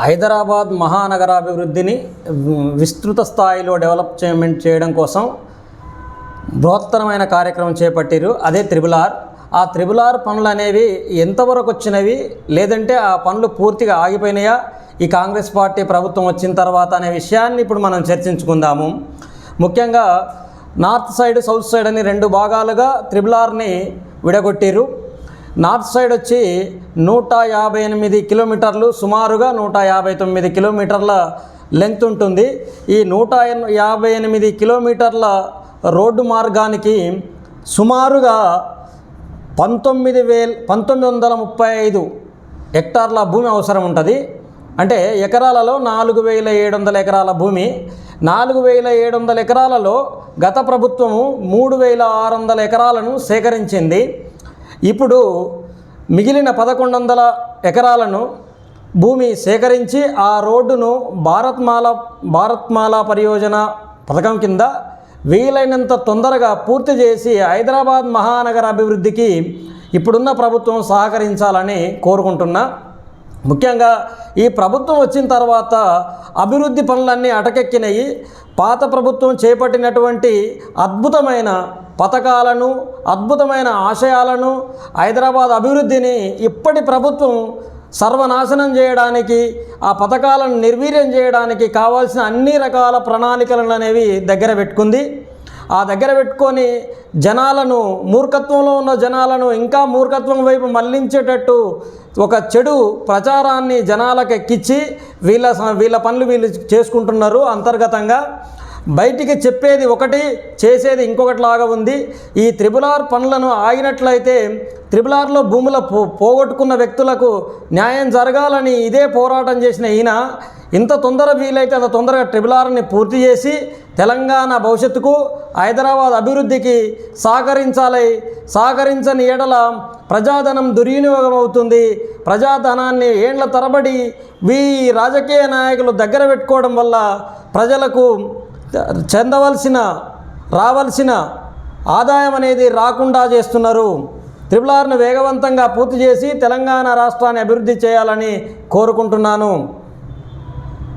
హైదరాబాద్ మహానగరాభివృద్ధిని విస్తృత స్థాయిలో డెవలప్మెంట్ చేయడం కోసం బృహత్తరమైన కార్యక్రమం చేపట్టారు. అదే త్రిబుల్ ఆర్. ఆ త్రిబుల్ ఆర్ పనులు అనేవి ఎంతవరకు వచ్చినవి? లేదంటే ఆ పనులు పూర్తిగా ఆగిపోయినాయా? ఈ కాంగ్రెస్ పార్టీ ప్రభుత్వం వచ్చిన తర్వాత అనే విషయాన్ని ఇప్పుడు మనం చర్చించుకుందాము. ముఖ్యంగా నార్త్ సైడ్ సౌత్ సైడ్ అని రెండు భాగాలుగా త్రిబుల్ ఆర్ని విడగొట్టారు. నార్త్ సైడ్ వచ్చి నూట యాభై ఎనిమిది కిలోమీటర్లు సుమారుగా నూట యాభై తొమ్మిది కిలోమీటర్ల లెంగ్త్ ఉంటుంది. ఈ నూట యాభై ఎనిమిది కిలోమీటర్ల రోడ్డు మార్గానికి సుమారుగా పంతొమ్మిది వేల పంతొమ్మిది వందల ముప్పై ఐదు హెక్టార్ల భూమి అవసరం ఉంటుంది. అంటే ఎకరాలలో నాలుగు వేల ఏడు వందల ఎకరాల భూమి. నాలుగు వేల ఏడు వందల ఎకరాలలో గత ప్రభుత్వము మూడు వేల ఆరు వందల ఎకరాలను సేకరించింది. ఇప్పుడు మిగిలిన పదకొండు వందల ఎకరాలను భూమి సేకరించి ఆ రోడ్డును భారత్మాల భారత్మాల పరియోజన పథకం కింద వీలైనంత తొందరగా పూర్తి చేసి హైదరాబాద్ మహానగర అభివృద్ధికి ఇప్పుడున్న ప్రభుత్వం సహకరించాలని కోరుకుంటున్నా. ముఖ్యంగా ఈ ప్రభుత్వం వచ్చిన తర్వాత అభివృద్ధి పనులన్నీ అటకెక్కినాయి. పాత ప్రభుత్వం చేపట్టినటువంటి అద్భుతమైన పథకాలను అద్భుతమైన ఆశయాలను హైదరాబాద్ అభివృద్ధిని ఇప్పటి ప్రభుత్వం సర్వనాశనం చేయడానికి ఆ పథకాలను నిర్వీర్యం చేయడానికి కావాల్సిన అన్ని రకాల ప్రణాళికలను అనేవి దగ్గర పెట్టుకుంది. ఆ దగ్గర పెట్టుకొని జనాలను మూర్ఖత్వంలో ఉన్న జనాలను ఇంకా మూర్ఖత్వం వైపు మళ్ళించేటట్టు ఒక చెడు ప్రచారాన్ని జనాలకు ఎక్కించి వీళ్ళ స- వీళ్ళ పనులు వీళ్ళు చేసుకుంటున్నారు అంతర్గతంగా. బయటికి చెప్పేది ఒకటి చేసేది ఇంకొకటి లాగా ఉంది. ఈ త్రిబులార్ పనులను ఆగినట్లయితే త్రిబులార్లో భూముల పో పోగొట్టుకున్న వ్యక్తులకు న్యాయం జరగాలని ఇదే పోరాటం చేసిన ఈయన. ఇంత తొందర వీలైతే అంత తొందరగా ట్రిబులార్ని పూర్తి చేసి తెలంగాణ భవిష్యత్తుకు హైదరాబాద్ అభివృద్ధికి సహకరించాలి. సహకరించని ఏడల ప్రజాధనం దుర్వినియోగం అవుతుంది. ప్రజాధనాన్ని ఏండ్ల తరబడి వీ రాజకీయ నాయకులు దగ్గర పెట్టుకోవడం వల్ల ప్రజలకు చెందవలసిన రావాల్సిన ఆదాయం అనేది రాకుండా చేస్తున్నారు. త్రిపులార్ను వేగవంతంగా పూర్తి చేసి తెలంగాణ రాష్ట్రాన్ని అభివృద్ధి చేయాలని కోరుకుంటున్నాను.